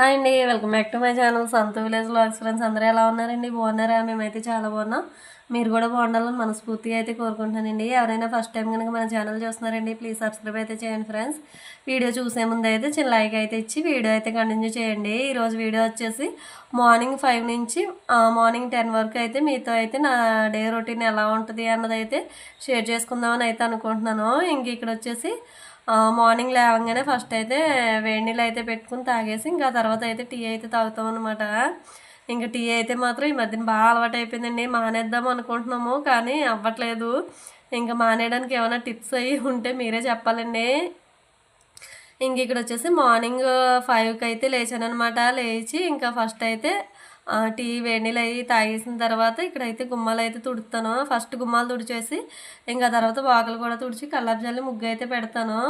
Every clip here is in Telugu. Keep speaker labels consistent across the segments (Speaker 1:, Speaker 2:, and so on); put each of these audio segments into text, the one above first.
Speaker 1: హాయ్ అండి welcome back to my channel. Santha village vlogs friends అందరూ ఎలా ఉన్నారండి? బాగున్నారా? మేమైతే చాలా బాగున్నాం. మీరు కూడా బాగుండాలని మనస్ఫూర్తిగా అయితే కోరుకుంటున్నానండి. ఎవరైనా ఫస్ట్ టైం కనుక మన ఛానల్ చూస్తున్నారండి ప్లీజ్ సబ్స్క్రైబ్ అయితే చేయండి ఫ్రెండ్స్ వీడియో చూసే ముందు అయితే చిన్న లైక్ అయితే ఇచ్చి వీడియో అయితే కంటిన్యూ చేయండి. ఈరోజు వీడియో వచ్చేసి మార్నింగ్ ఫైవ్ నుంచి మార్నింగ్ టెన్ వరకు అయితే మీతో అయితే నా డే రొటీన్ ఎలా ఉంటుంది అన్నది అయితే షేర్ చేసుకుందామని అయితే అనుకుంటున్నాను. ఇంక ఇక్కడ వచ్చేసి మార్నింగ్ లేవగానే ఫస్ట్ అయితే వేడి నీళ్ళు అయితే పెట్టుకుని తాగేసి ఇంకా తర్వాత అయితే టీ అయితే తాగుతాం అనమాట ఇంకా టీ అయితే మాత్రం ఈ మధ్యన బాగా అలవాటు అయిపోయిందండి. మానేద్దాం అనుకుంటున్నాము కానీ అవ్వట్లేదు. ఇంకా మానేయడానికి ఏమైనా టిప్స్ అయ్యి ఉంటే మీరే చెప్పాలండి. ఇంక ఇక్కడ వచ్చేసి మార్నింగ్ ఫైవ్కి అయితే లేచాను అనమాట లేచి ఇంకా ఫస్ట్ అయితే టీ వేడినీళ్ళు అవి తాగేసిన తర్వాత ఇక్కడైతే గుమ్మాలు అయితే తుడుతాను. ఫస్ట్ గుమ్మాలు తుడిచేసి ఇంకా తర్వాత వాకలు కూడా తుడిచి కల్లాపు జల్లి ముగ్గు అయితే పెడతాను.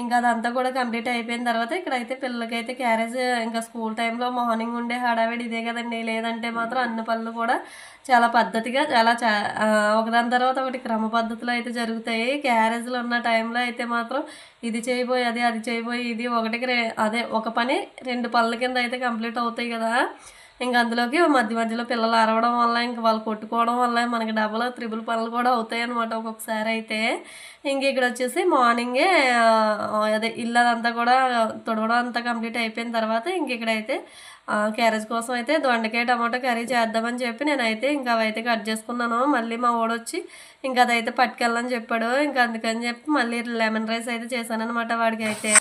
Speaker 1: ఇంకా అదంతా కూడా కంప్లీట్ అయిపోయిన తర్వాత ఇక్కడైతే పిల్లలకైతే క్యారేజ్ ఇంకా స్కూల్ టైంలో మార్నింగ్ ఉండే హడావిడి ఇదే కదండి. లేదంటే మాత్రం అన్ని పనులు కూడా చాలా పద్ధతిగా చాలా చా ఒకదాని తర్వాత ఒకటి క్రమ పద్ధతిలో అయితే జరుగుతాయి. క్యారేజ్లో ఉన్న టైంలో అయితే మాత్రం ఇది చేయబోయి అది అది చేయబోయి ఇది ఒకటికి అదే ఒక పని రెండు పనుల కింద అయితే కంప్లీట్ అవుతాయి కదా. ఇంకా అందులోకి మధ్య మధ్యలో పిల్లలు అరవడం వల్ల ఇంకా వాళ్ళు కొట్టుకోవడం వల్ల మనకి డబుల్ త్రిబుల్ పనులు కూడా అవుతాయి అనమాట ఒక్కొక్కసారి అయితే. ఇంక ఇక్కడ వచ్చేసి మార్నింగే అదే ఇల్లు అదంతా కూడా తుడవడం అంతా కంప్లీట్ అయిపోయిన తర్వాత ఇంక ఇక్కడైతే క్యారేజ్ కోసం అయితే దొండకాయ టమాటో కర్రీ చేద్దామని చెప్పి నేనైతే ఇంకా అవైతే కట్ చేసుకున్నాను. మళ్ళీ మా ఓడొచ్చి ఇంకా అదైతే పట్టుకెళ్ళని చెప్పాడు. ఇంకా అందుకని చెప్పి మళ్ళీ లెమన్ రైస్ అయితే చేశాను అనమాట వాడికి అయితే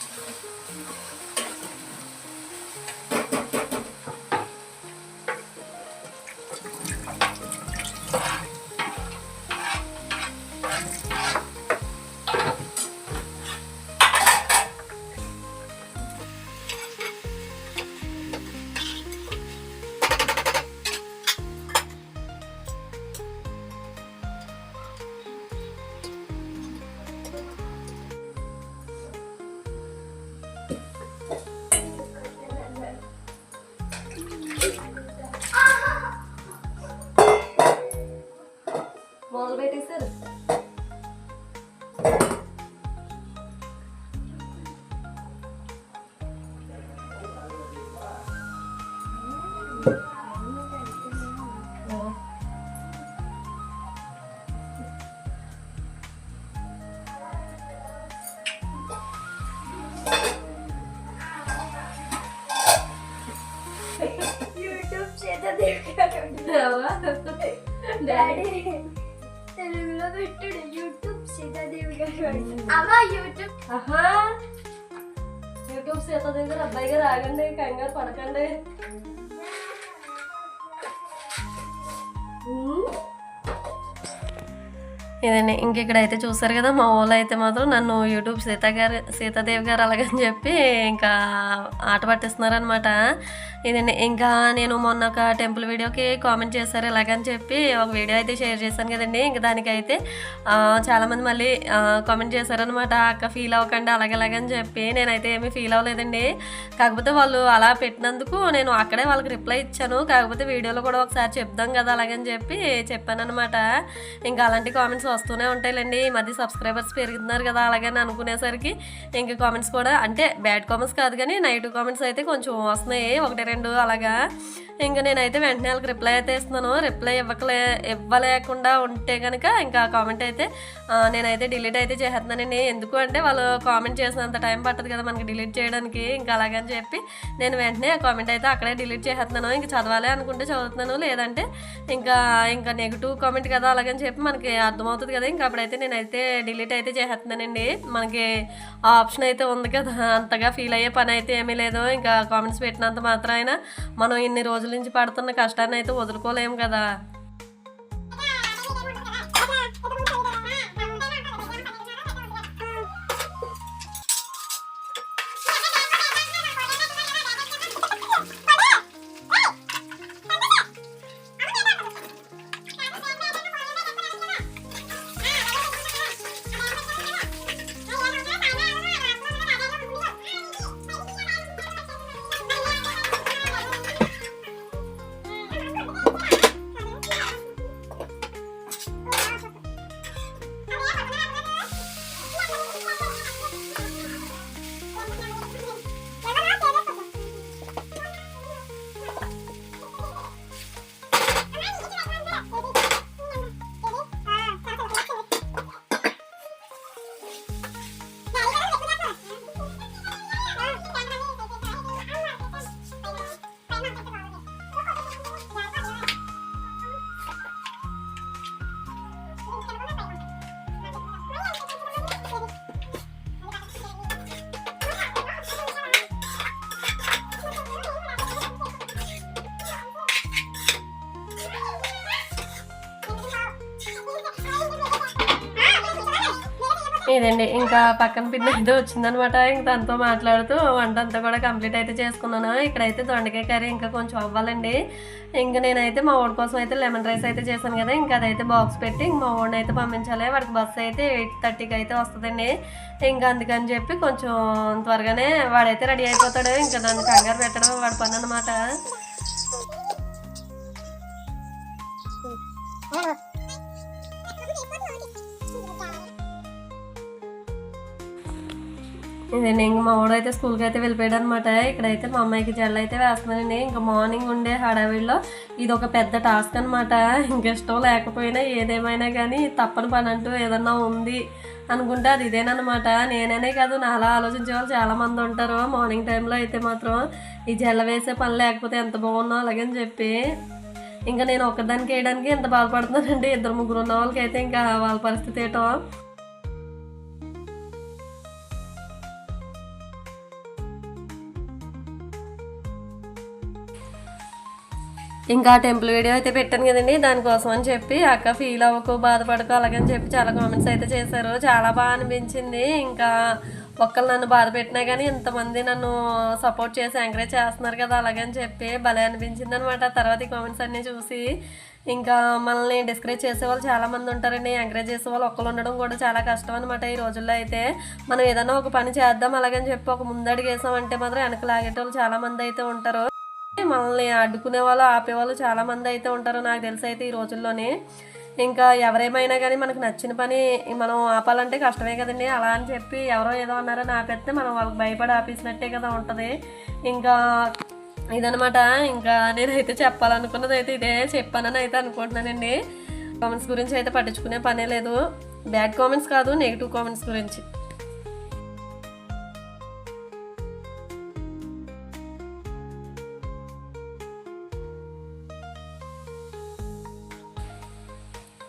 Speaker 2: డాడీ తెలుగులో పెట్టాడు. యూట్యూబ్ సీతాదేవి గారు అమ్మ యూట్యూబ్
Speaker 1: ఆహా. యూట్యూబ్ సీత దగ్గర అబ్బాయి గారు ఆగండి కంగారు పడకండి. ఇదండి ఇంక ఇక్కడైతే చూసారు కదా మా ఊళ్ళో అయితే మాత్రం నన్ను యూట్యూబ్ సీత గారు సీతాదేవి గారు అలాగని చెప్పి ఇంకా ఆట పట్టిస్తున్నారనమాట ఇదండి ఇంకా నేను మొన్న ఒక టెంపుల్ వీడియోకి కామెంట్ చేశారు ఇలాగని చెప్పి ఒక వీడియో అయితే షేర్ చేశాను కదండి. ఇంకా దానికైతే చాలామంది మళ్ళీ కామెంట్ చేశారనమాట అక్క ఫీల్ అవ్వకండి అలాగలాగని చెప్పి. నేనైతే ఏమీ ఫీల్ అవ్వలేదండి. కాకపోతే వాళ్ళు అలా పెట్టినందుకు నేను అక్కడే వాళ్ళకి రిప్లై ఇచ్చాను. కాకపోతే వీడియోలో కూడా ఒకసారి చెప్దాం కదా అలాగని చెప్పి చెప్పానమాట ఇంకా అలాంటి కామెంట్స్ వస్తూనే ఉంటాయిలేండి. ఈ మధ్య సబ్స్క్రైబర్స్ పెరుగుతున్నారు కదా అలాగని అనుకునేసరికి ఇంకా కామెంట్స్ కూడా అంటే బ్యాడ్ కామెంట్స్ కాదు కానీ నెగిటివ్ కామెంట్స్ అయితే కొంచెం వస్తున్నాయి. ఒకటి రెండు అలాగా. ఇంకా నేనైతే వెంటనే వాళ్ళకి రిప్లై అయితే ఇస్తున్నాను. రిప్లై ఇవ్వకలే ఇవ్వలేకుండా ఉంటే కనుక ఇంకా కామెంట్ అయితే నేనైతే డిలీట్ అయితే చేస్తున్నానండి ఎందుకు అంటే వాళ్ళు కామెంట్ చేసినంత టైం పట్టదు కదా మనకి డిలీట్ చేయడానికి. ఇంకా అలాగని చెప్పి నేను వెంటనే ఆ కామెంట్ అయితే అక్కడే డిలీట్ చేస్తున్నాను ఇంకా చదవాలి అనుకుంటే చదువుతున్నాను. లేదంటే ఇంకా ఇంకా నెగిటివ్ కామెంట్ కదా అలాగని చెప్పి మనకి అర్థమవుతుంది కదా. ఇంకా అప్పుడైతే నేనైతే డిలీట్ అయితే చేస్తున్నానండి మనకి ఆప్షన్ అయితే ఉంది కదా. అంతగా ఫీల్ అయ్యే పని అయితే ఏమీ లేదు. ఇంకా కామెంట్స్ పెట్టినంత మాత్రం నాయన మనం ఇన్ని రోజుల నుంచి పడుతున్న కష్టాన్ని అయితే వదులుకోలేము కదా. ఇదండి ఇంకా పక్కన పిన్న అయితే వచ్చిందనమాట. ఇంక దాంతో మాట్లాడుతూ వంట అంతా కూడా కంప్లీట్ అయితే చేసుకున్నాను. ఇక్కడైతే దొండకాయ కర్రీ ఇంకా కొంచెం అవ్వాలండి. ఇంకా నేనైతే మా వాడి కోసం అయితే లెమన్ రైస్ అయితే చేశాను కదా ఇంకా అదైతే బాక్స్ పెట్టి ఇంక మా వాడిని అయితే పంపించాలి. వాడికి బస్సు అయితే ఎయిట్ థర్టీకి అయితే వస్తుందండి. ఇంకా అందుకని చెప్పి కొంచెం త్వరగానే వాడైతే రెడీ అయిపోతాడు. ఇంకా నన్ను కంగారు పెట్టడం వాడి పని అనమాట ఇదండి ఇంక మా వాడు అయితే స్కూల్కి అయితే వెళ్ళిపోయాడు అనమాట ఇక్కడైతే మా అమ్మాయికి జెల్ అయితే వేస్తున్నానండి. ఇంకా మార్నింగ్ ఉండే హడావిడిలో ఇది ఒక పెద్ద టాస్క్ అనమాట ఇంకా ఇష్టం లేకపోయినా ఏదేమైనా కానీ తప్పని పని అంటూ ఏదన్నా ఉంది అనుకుంటే అది ఇదేనమాట నేననే కాదు నా అలా ఆలోచించే వాళ్ళు చాలామంది ఉంటారు. మార్నింగ్ టైంలో అయితే మాత్రం ఈ జల్ల వేసే పని లేకపోతే ఎంత బాగున్నా అలాగని చెప్పి ఇంకా నేను ఒక్కదానికి వేయడానికి ఎంత బాధపడుతున్నానండి? ఇద్దరు ముగ్గురు ఉన్న వాళ్ళకి అయితే ఇంకా వాళ్ళ పరిస్థితి ఏటో ఇంకా టెంపుల్ వీడియో అయితే పెట్టాను కదండి దానికోసం అని చెప్పి అక్క ఫీల్ అవ్వకు బాధపడకు అలాగని చెప్పి చాలా కామెంట్స్ అయితే చేశారు. చాలా బాగా అనిపించింది. ఇంకా ఒక్కరు నన్ను బాధ పెట్టినా కానీ ఇంతమంది నన్ను సపోర్ట్ చేసి ఎంకరేజ్ చేస్తున్నారు కదా అలాగని చెప్పి భలే అనిపించింది అనమాట తర్వాత ఈ కామెంట్స్ అన్నీ చూసి ఇంకా మనల్ని డిస్కరేజ్ చేసే వాళ్ళు చాలా మంది ఉంటారండి. ఎంకరేజ్ చేసే వాళ్ళు ఒక్కరు ఉండడం కూడా చాలా కష్టం అనమాట ఈ రోజుల్లో అయితే. మనం ఏదైనా ఒక పని చేద్దాం అలాగని చెప్పి ఒక ముందడుగు వేసామంటే మాత్రం వెనక లాగేటోళ్ళు చాలామంది అయితే ఉంటారు. మనల్ని అడ్డుకునే వాళ్ళు ఆపేవాళ్ళు చాలామంది అయితే ఉంటారు నాకు తెలిసి అయితే ఈ రోజుల్లోనే. ఇంకా ఎవరేమైనా కానీ మనకు నచ్చిన పని మనం ఆపాలంటే కష్టమే కదండి. అలా అని చెప్పి ఎవరో ఏదో అన్నారని ఆపేస్తే మనం వాళ్ళకి భయపడి ఆపేసినట్టే కదా ఉంటుంది. ఇంకా ఇదనమాట ఇంకా నేనైతే చెప్పాలనుకున్నది అయితే ఇదే. చెప్పానని అయితే అనుకుంటున్నానండి. కామెంట్స్ గురించి అయితే పట్టించుకునే పనే లేదు. బ్యాడ్ కామెంట్స్ కాదు నెగిటివ్ కామెంట్స్ గురించి.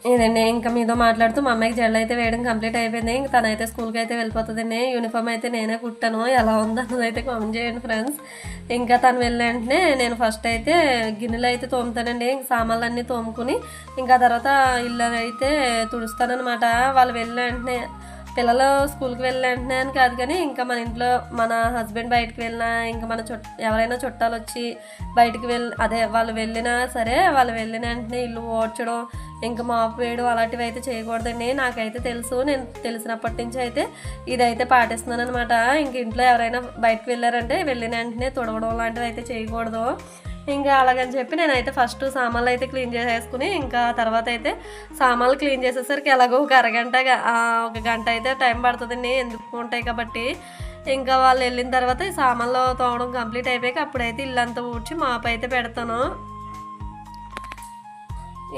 Speaker 1: ఇదండి ఇంకా మీతో మాట్లాడుతూ మా అమ్మాయికి జడలు అయితే వేయడం కంప్లీట్ అయిపోయింది. ఇంకా తనైతే స్కూల్కి అయితే వెళ్ళిపోతుందండి. యూనిఫామ్ అయితే నేనే కుట్టాను. ఎలా ఉందో అన్నది అయితే కామెంట్ చేయండి ఫ్రెండ్స్. ఇంకా తను వెళ్ళిన వెంటనే నేను ఫస్ట్ అయితే గిన్నెలు అయితే తోముతానండి. ఇంక సామాన్లు అన్నీ తోముకుని ఇంకా తర్వాత ఇల్లు అయితే తుడుస్తానమాట వాళ్ళు వెళ్ళిన వెంటనే పిల్లలు స్కూల్కి వెళ్ళిన అని కాదు కానీ ఇంకా మన ఇంట్లో మన హస్బెండ్ బయటకు వెళ్ళినా ఇంకా మన చుట్ట ఎవరైనా చుట్టాలు వచ్చి బయటికి వెళ్ళి అదే వాళ్ళు వెళ్ళినా సరే వాళ్ళు వెళ్ళిన వెంటనే ఇల్లు ఓడ్చడం ఇంకా మాపు వేయడం అలాంటివి అయితే చేయకూడదండి. నాకైతే తెలుసు నేను తెలిసినప్పటి నుంచి అయితే ఇదైతే పాటిస్తున్నాను అనమాట ఇంక ఇంట్లో ఎవరైనా బయటకు వెళ్ళారంటే వెళ్ళిన వెంటనే తుడవడం లాంటివి అయితే చేయకూడదు. ఇంకా అలాగని చెప్పి నేనైతే ఫస్ట్ సామాన్లు అయితే క్లీన్ చేసేసుకుని ఇంకా తర్వాత అయితే సామాన్లు క్లీన్ చేసేసరికి ఎలాగో ఒక అరగంట ఒక గంట అయితే టైం పడుతుందండి ఎందుకు ఉంటాయి కాబట్టి ఇంకా వాళ్ళు వెళ్ళిన తర్వాత సామాన్లు తోవడం కంప్లీట్ అయిపోయాక అప్పుడైతే ఇల్లంతా ఊడ్చి మాపైతే అయితే పెడతాను.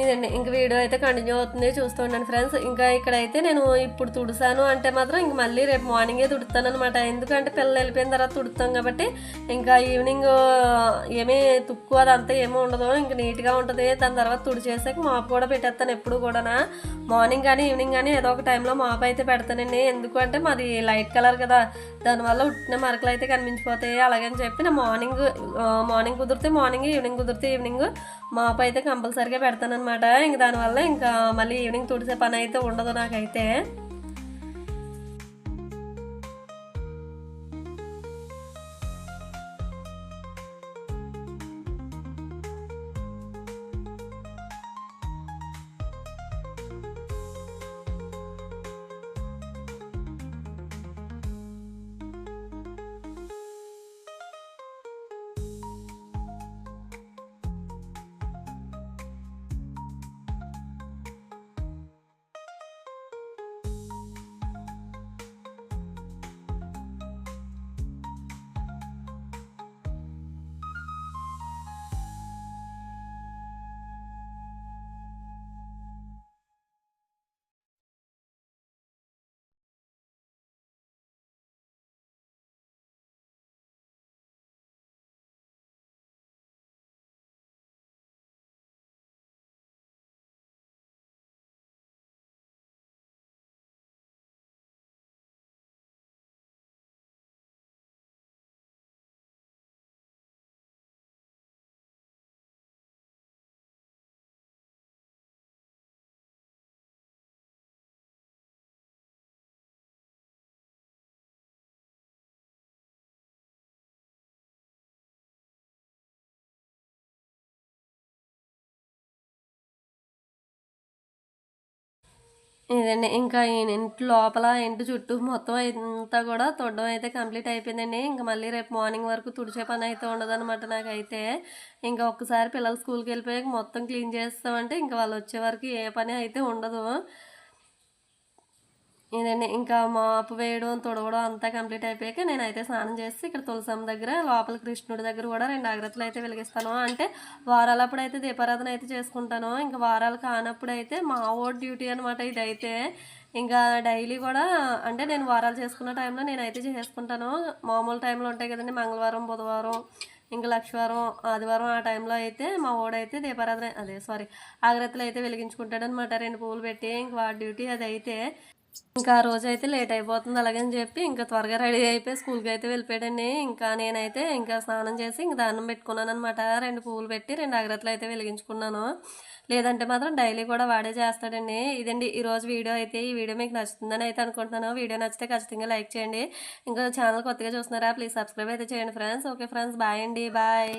Speaker 1: ఇదండి. ఇంక వీడియో అయితే కంటిన్యూ అవుతుంది చూస్తూ ఉండండి ఫ్రెండ్స్. ఇంకా ఇక్కడైతే నేను ఇప్పుడు తుడిసాను అంటే మాత్రం ఇంక మళ్ళీ రేపు మార్నింగే తుడుతాను అనమాట ఎందుకంటే పిల్లలు వెళ్ళిపోయిన తర్వాత తుడుతాం కాబట్టి ఇంకా ఈవినింగ్ ఏమీ తుక్కు అదంతా ఏమీ ఉండదు. ఇంకా నీట్గా ఉంటుంది. దాని తర్వాత తుడిచేసాక మాపు కూడా పెట్టేస్తాను ఎప్పుడు కూడా మార్నింగ్ కానీ ఈవినింగ్ కానీ ఏదో ఒక టైంలో మాపు అయితే పెడతానండి. ఎందుకంటే మాది లైట్ కలర్ కదా. దానివల్ల ఉట్టిన మరకలు అయితే కనిపించిపోతాయి. అలాగని చెప్పి నేను మార్నింగ్ మార్నింగ్ కుదిరితే మార్నింగ్ ఈవినింగ్ కుదిరితే ఈవినింగ్ మాపు అయితే కంపల్సరీగా పెడతాను అనమాట ఇంక దానివల్ల ఇంకా మళ్ళీ ఈవినింగ్ తుడిసే పని అయితే ఉండదు నాకైతే. ఇదండి. ఇంకా ఇంటి లోపల ఇంటి చుట్టూ మొత్తం అంతా కూడా తుడడం అయితే కంప్లీట్ అయిపోయిందండి. ఇంకా మళ్ళీ రేపు మార్నింగ్ వరకు తుడిచే పని అయితే ఉండదన్నమాట నాకైతే. ఇంకా ఒక్కసారి పిల్లలు స్కూల్కి వెళ్ళిపోయాక మొత్తం క్లీన్ చేస్తామంటే ఇంకా వాళ్ళు వచ్చే వరకు ఏ పని అయితే ఉండదు. ఇదండి ఇంకా మాపు వేయడం తుడవడం అంతా కంప్లీట్ అయిపోయాక నేనైతే స్నానం చేసి ఇక్కడ తులసమ్మ దగ్గర లోపల కృష్ణుడి దగ్గర కూడా రెండు అగ్రతలు అయితే వెలిగిస్తాను. అంటే వారాలప్పుడు అయితే దీపారాధన అయితే చేసుకుంటాను. ఇంకా వారాలు కానప్పుడు అయితే మా ఓట్ డ్యూటీ అనమాట ఇదైతే. ఇంకా డైలీ కూడా అంటే నేను వారాలు చేసుకున్న టైంలో నేనైతే చేసుకుంటాను. మామూలు టైంలో ఉంటాయి కదండి మంగళవారం బుధవారం ఇంకా లక్షవారం ఆదివారం ఆ టైంలో అయితే మా ఓడైతే దీపారాధన అదే సారీ అగరత్తులు అయితే వెలిగించుకుంటాడనమాట రెండు పువ్వులు పెట్టి ఇంక వాడి డ్యూటీ అది అయితే ఇంకా ఆ రోజు అయితే లేట్ అయిపోతుంది అలాగని చెప్పి ఇంకా త్వరగా రెడీ అయిపోయి స్కూల్కి అయితే వెళ్ళిపోయాడండి. ఇంకా నేనైతే ఇంకా స్నానం చేసి ఇంకా దానం పెట్టుకున్నాను అనమాట రెండు పువ్వులు పెట్టి రెండు అగరత్తులు అయితే వెలిగించుకున్నాను. లేదంటే మాత్రం డైలీ కూడా వాడే చేస్తాడండి. ఇదండి ఈరోజు వీడియో అయితే. ఈ వీడియో మీకు నచ్చుతుందని అయితే అనుకుంటున్నాను. వీడియో నచ్చితే ఖచ్చితంగా లైక్ చేయండి. ఇంకా ఛానల్ కొత్తగా చూస్తున్నారా ప్లీజ్ సబ్స్క్రైబ్ అయితే చేయండి ఫ్రెండ్స్. ఓకే ఫ్రెండ్స్ బాయ్ అండి. బాయ్.